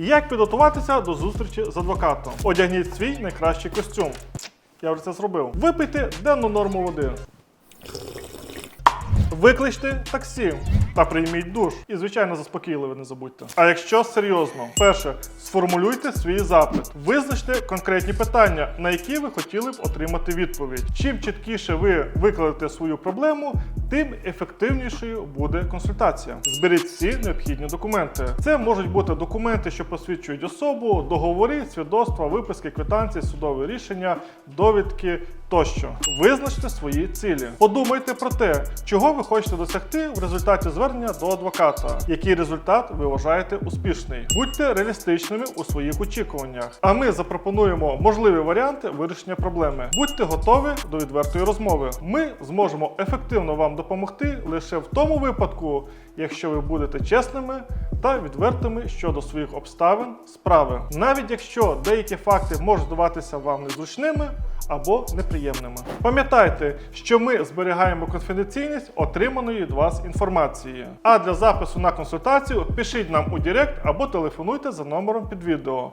Як підготуватися до зустрічі з адвокатом? Одягніть свій найкращий костюм. Я вже це зробив. Випийте денну норму води. Викличте таксі та прийміть душ. І, звичайно, заспокійливе не забудьте. А якщо серйозно, перше, сформулюйте свій запит, визначте конкретні питання, на які ви хотіли б отримати відповідь. Чим чіткіше ви викладете свою проблему, тим ефективнішою буде консультація. Зберіть всі необхідні документи. Це можуть бути документи, що посвідчують особу, договори, свідоцтва, виписки, квитанції, судові рішення, довідки тощо. Визначте свої цілі. Подумайте про те, чого ви хочете досягти в результаті звернення до адвоката, який результат ви вважаєте успішний. Будьте реалістичними у своїх очікуваннях. А ми запропонуємо можливі варіанти вирішення проблеми. Будьте готові до відвертої розмови. Ми зможемо ефективно вам допомогти лише в тому випадку, якщо ви будете чесними та відвертими щодо своїх обставин справи, навіть якщо деякі факти можуть здаватися вам незручними або неприємними. Пам'ятайте, що ми зберігаємо конфіденційність отриманої від вас інформації. А для запису на консультацію пишіть нам у Директ або телефонуйте за номером під відео.